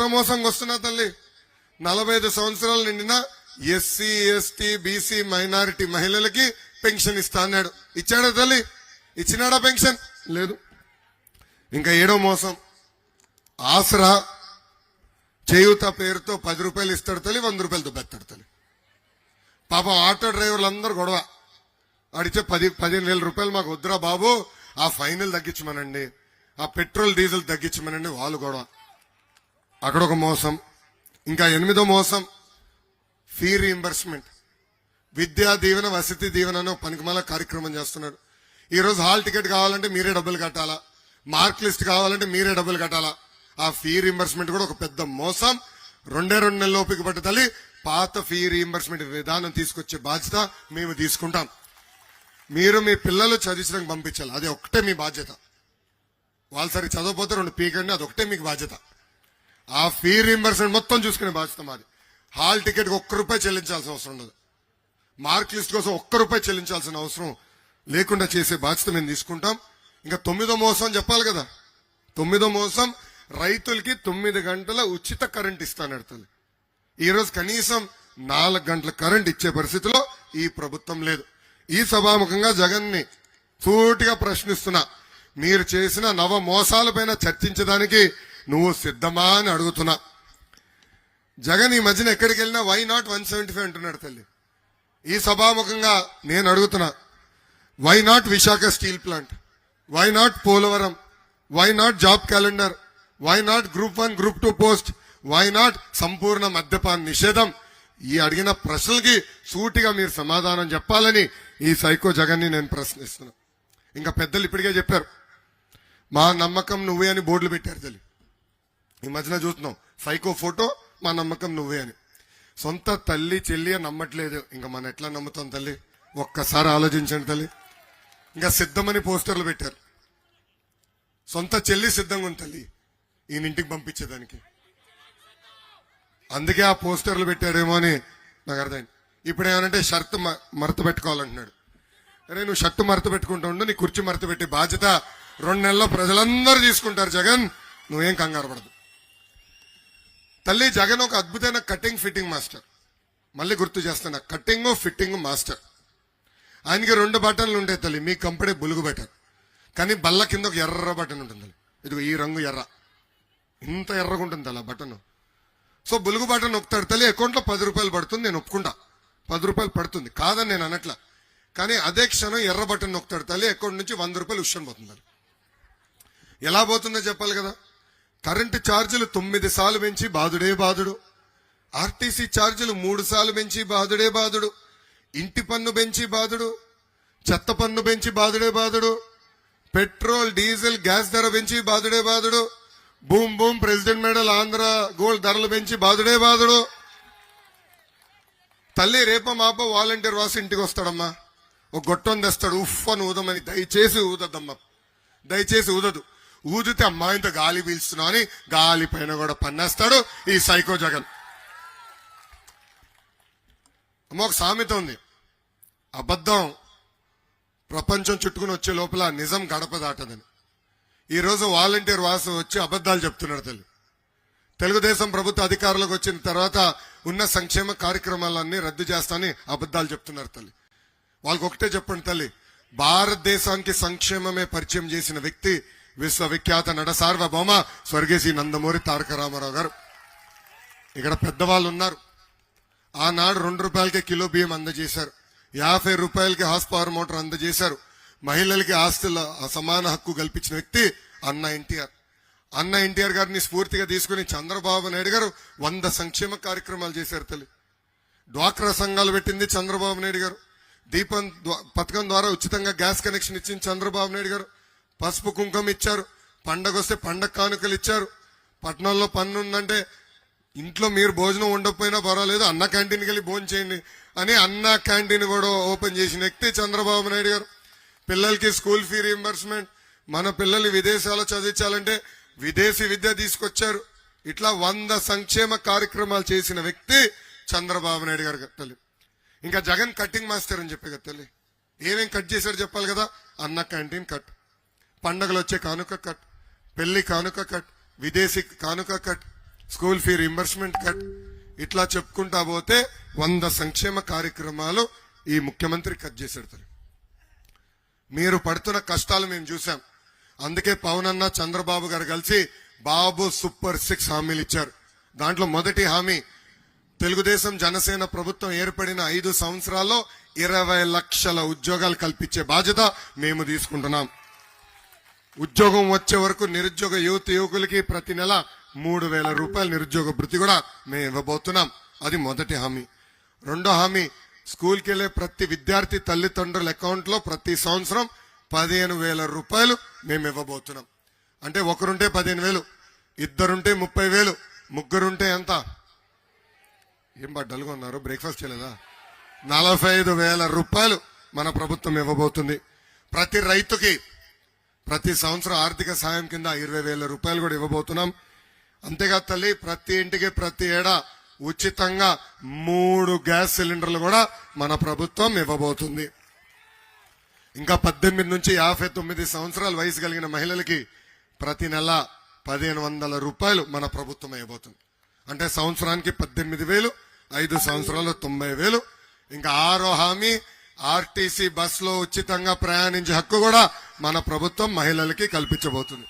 మోసంగా వస్తున్నా తల్లి? నలభై ఐదు సంవత్సరాలు నిండిన ఎస్సీ ఎస్టీ బీసీ మైనారిటీ మహిళలకి పెన్షన్ ఇస్తా అన్నాడు. ఇచ్చాడా తల్లి? ఇచ్చినాడా పెన్షన్? లేదు. ఇంకా ఏడో మోసం. ఆసరా చేయూత పేరుతో పది రూపాయలు ఇస్తాడు తల్లి వంద రూపాయలు దుబ్బెత్తాడు తల్లి. పాపం ఆటో డ్రైవర్లు అందరు గొడవ. అడిచే పది పదిహేను వేల రూపాయలు మాకు వద్దురా బాబు ఆ ఫైనల్ తగ్గించమనండి. ఆ పెట్రోల్ డీజిల్ తగ్గించమనండి వాళ్ళు గొడవ. అక్కడ ఒక మోసం ఇంకా ఎనిమిదో మోసం ఫీ రీఎంబర్స్మెంట్ విద్యా దీవెన వసతి దీవెన అనే పనికిమాల కార్యక్రమం చేస్తున్నాడు. ఈరోజు హాల్ టికెట్ కావాలంటే మీరే డబ్బులు కట్టాలా? మార్క్ లిస్ట్ కావాలంటే మీరే డబ్బులు కట్టాలా? ఆ ఫీ రీఎంబర్స్మెంట్ కూడా ఒక పెద్ద మోసం. రెండే రెండు నెలల ఓపిక పట్టుదలి పాత ఫీ రీఎంబర్స్మెంట్ విధానం తీసుకొచ్చే బాధ్యత మేము తీసుకుంటాం. మీరు మీ పిల్లలు చదివించడానికి పంపించాలి. అది ఒకటే మీ బాధ్యత. వాళ్ళు సరి చదవకపోతే రెండు పీకండి అదొకటే మీకు బాధ్యత. ఆ ఫీ రీంబర్స్మెంట్ మొత్తం చూసుకునే బాధ్యత మాది. హాల్ టికెట్ ఒక్క రూపాయి చెల్లించాల్సిన అవసరం ఉండదు. మార్క్ లిస్ట్ కోసం ఒక్క రూపాయి చెల్లించాల్సిన అవసరం లేకుండా చేసే బాధ్యత మేము తీసుకుంటాం. ఇంకా తొమ్మిదో మోసం చెప్పాలి కదా. తొమ్మిదో మోసం రైతులకి తొమ్మిది గంటల ఉచిత కరెంట్ ఇస్తాను తల్లి కనీసం నాలుగు గంటల కరెంట్ ఇచ్చే పరిస్థితిలో ఈ ప్రభుత్వం లేదు. ఈ సభాముఖంగా జగన్ని సూటిగా ప్రశ్నిస్తున్నా. మీరు చేసిన నవ మోసాలపైన చర్చించడానికి నువ్వు సిద్ధమా అని అడుగుతున్నా. జగన్ ఈ మధ్యన ఎక్కడికి వెళ్ళినా why not one seventy five అంటున్నాడు తల్లి. ఈ సభాముఖంగా నేను అడుగుతున్నా why not Visakha steel plant why not Polavaram why not job calendar why not group one group two post why not సంపూర్ణ మద్యపాన్ నిషేధం ఈ అడిగిన ప్రశ్నలకి సూటిగా మీరు సమాధానం చెప్పాలని ఈ సైకో జగన్ని నేను ప్రశ్నిస్తున్నా. ఇంకా పెద్దలు ఇప్పటికే చెప్పారు మా నమ్మకం నువ్వే అని బోర్డులు పెట్టారు తల్లి. ఈ మధ్యన చూస్తున్నాం. సైకో ఫోటో మా నమ్మకం నువ్వే అని. సొంత తల్లి చెల్లి అని నమ్మట్లేదు. ఇంకా మనం ఎట్లా నమ్ముతాం తల్లి? ఒక్కసారి ఆలోచించండి తల్లి. ఇంకా సిద్ధమని పోస్టర్లు పెట్టారు. సొంత చెల్లి సిద్ధంగా ఉంది తల్లి. ఈయన ఇంటికి పంపించేదానికి. అందుకే ఆ పోస్టర్లు పెట్టారేమో అని నాకు అర్థమైంది. ఇప్పుడు ఏమనంటే షర్ట్ మరత పెట్టుకోవాలంటున్నాడు. అరే నువ్వు షర్ట్ మరత పెట్టుకుంటూ ఉండు నీ కుర్చీ మరత పెట్టే బాధ్యత రెండు నెలల్లో ప్రజలందరూ తీసుకుంటారు జగన్. నువ్వేం కంగారు పడదు. తల్లి జగన్ ఒక అద్భుతమైన కటింగ్ ఫిట్టింగ్ మాస్టర్. మళ్ళీ గుర్తు చేస్తున్నా కటింగ్ ఫిట్టింగ్ మాస్టర్. ఆయనకి రెండు బటన్లు ఉంటాయి తల్లి మీ కంపెనీ బులుగు బటన్. కానీ బల్ల కింద ఒక ఎర్ర బటన్ ఉంటుంది ఇది ఇదిగో ఈ రంగు ఎర్ర. ఇంత ఎర్రగా ఉంటుంది తల్లి ఆ బటన్. సో బులుగు బటన్ ఒప్పుతాడు. తల్లి అకౌంట్లో పది రూపాయలు పడుతుంది నేను ఒప్పుకుంటా. పది రూపాయలు పడుతుంది. కాదని నేను అనట్లా. కానీ అదే క్షణం ఎర్ర బటన్ నొక్కుతాడు తల్లి అకౌంట్ నుంచి వంద రూపాయలు ఉష్యం పోతుంది ఎలా పోతుందో చెప్పాలి కదా? కరెంటు ఛార్జీలు తొమ్మిది సార్లు పెంచి బాధుడే బాధుడు. ఆర్టీసీ ఛార్జీలు మూడు సార్లు పెంచి బాధుడే బాధుడు. ఇంటి పన్ను పెంచి బాధుడు. చెత్త పన్ను పెంచి బాధుడే బాధుడు. పెట్రోల్ డీజిల్ గ్యాస్ ధర పెంచి బాధుడే బాధుడు. Boom boom president medal Andhra gold ధరలు పెంచి బాధుడే బాధుడు. తల్లి రేప మాప వాలంటీర్ వాసి ఇంటికి వస్తాడమ్మా. ఒక గొట్టం తెస్తాడు. ఉఫ్ అని ఊదమని. దయచేసి ఊదద్దమ్మా. దయచేసి ఊదదు ఊదితే అమ్మాయింత గాలి పీల్చుతున్నావు అని గాలి పైన కూడా పన్నేస్తాడు ఈ సైకో జగన్. అమ్మ ఒక సామెత ఉంది. అబద్ధం ప్రపంచం చుట్టుకుని వచ్చే లోపల నిజం గడప దాటదని. ఈరోజు వాలంటీర్ వాసు వచ్చి అబద్ధాలు చెప్తున్నాడు తల్లి. తెలుగుదేశం ప్రభుత్వ అధికారులకు వచ్చిన తర్వాత ఉన్న సంక్షేమ కార్యక్రమాలన్నీ రద్దు చేస్తానని అబద్ధాలు చెప్తున్నారు తల్లి. వాళ్ళకి ఒకటే చెప్పండి తల్లి. భారతదేశానికి సంక్షేమమే పరిచయం చేసిన వ్యక్తి విశ్వవిఖ్యాత నట సార్వభౌమ స్వర్గీయ నందమూరి తారక రామారావు గారు. ఇక్కడ పెద్దవాళ్ళు ఉన్నారు. ఆనాడు రెండు రూపాయలకి కిలో బియ్యం అందజేశారు. యాభై రూపాయలకి హాస్ పవర్ మోటార్ అందజేశారు. మహిళలకి ఆస్తుల సమాన హక్కు కల్పించిన వ్యక్తి అన్న ఎన్టీఆర్. అన్న ఎన్టీఆర్ గారిని స్ఫూర్తిగా తీసుకుని చంద్రబాబు నాయుడు గారు వంద సంక్షేమ కార్యక్రమాలు చేశారు తల్లి. డ్వాక్రా సంఘాలు పెట్టింది చంద్రబాబు నాయుడు గారు. దీపం పథకం ద్వారా ఉచితంగా గ్యాస్ కనెక్షన్ ఇచ్చింది చంద్రబాబు నాయుడు గారు. పసుపు కుంకుమ ఇచ్చారు. పండగ వస్తే పండగ కానుకలు ఇచ్చారు. పట్టణంలో పన్ను ఉందంటే ఇంట్లో మీరు భోజనం ఉండకపోయినా పర్వాలేదు అన్న క్యాంటీన్కి వెళ్ళి భోజనం చేయండి అని అన్న క్యాంటీన్ కూడా ఓపెన్ చేసిన వ్యక్తి చంద్రబాబు నాయుడు గారు. పిల్లలకి స్కూల్ ఫీ రీఎంబర్స్మెంట్ మన పిల్లల్ని విదేశాల్లో చదివించాలంటే విదేశీ విద్య తీసుకొచ్చారు. ఇట్లా వంద సంక్షేమ కార్యక్రమాలు చేసిన వ్యక్తి చంద్రబాబు నాయుడు గారు తల్లి. ఇంకా జగన్ కటింగ్ మాస్టర్ అని చెప్పి కదా తల్లి. ఏమేం కట్ చేశారు చెప్పాలి కదా. అన్న క్యాంటీన్ కట్. పండగలు వచ్చే కానుక కట్ పెళ్ళి కానుక కట్ విదేశీ కానుక cut school fee reimbursement cut. ఇట్లా చెప్పుకుంటా పోతే వంద సంక్షేమ కార్యక్రమాలు ఈ ముఖ్యమంత్రి కట్ చేసేడతారు. మీరు పడుతున్న కష్టాలు మేము చూసాం అందుకే పవన్ అన్న చంద్రబాబు గారు కలిసి బాబు సూపర్ సిక్స్ హామీలు ఇచ్చారు. దాంట్లో మొదటి హామీ తెలుగుదేశం జనసేన ప్రభుత్వం ఏర్పడిన ఐదు సంవత్సరాల్లో ఇరవై లక్షల ఉద్యోగాలు కల్పించే బాధ్యత మేము తీసుకుంటున్నాం. ఉద్యోగం వచ్చే వరకు నిరుద్యోగ యువత యువకులకి ప్రతి నెల మూడు వేల రూపాయల నిరుద్యోగ భృతి కూడా మేము ఇవ్వబోతున్నాం. అది మొదటి హామీ. రెండో హామీ స్కూల్కి వెళ్ళే ప్రతి విద్యార్థి తల్లిదండ్రుల అకౌంట్లో ప్రతి సంవత్సరం పదిహేను వేల రూపాయలు మేము ఇవ్వబోతున్నాం. అంటే ఒకరుంటే పదిహేను వేలు ఇద్దరుంటే ముప్పై వేలు ముగ్గురుంటే ఎంత? ఏం బడ్డలుగా ఉన్నారు? బ్రేక్ఫాస్ట్ చేయలేదా? నలభై ఐదు వేల రూపాయలు మన ప్రభుత్వం ఇవ్వబోతుంది. ప్రతి రైతుకి ప్రతి సంవత్సరం ఆర్థిక సాయం కింద ఇరవై వేల రూపాయలు కూడా ఇవ్వబోతున్నాం. అంతేకాదు తల్లి ప్రతి ఇంటికి ప్రతి ఏడా ఉచితంగా మూడు గ్యాస్ సిలిండర్లు కూడా మన ప్రభుత్వం ఇవ్వబోతుంది. ఇంకా పద్దెనిమిది నుంచి యాభై తొమ్మిది సంవత్సరాల వయసు కలిగిన మహిళలకి ప్రతి నెల పదిహేను వందల రూపాయలు మన ప్రభుత్వం ఇవ్వబోతుంది. అంటే సంవత్సరానికి పద్దెనిమిది వేలు ఐదు సంవత్సరాలు తొంభై వేలు. ఇంకా ఆరో హామీ ఆర్టీసీ బస్సులో ఉచితంగా ప్రయాణించే హక్కు కూడా మన ప్రభుత్వం మహిళలకి కల్పించబోతుంది.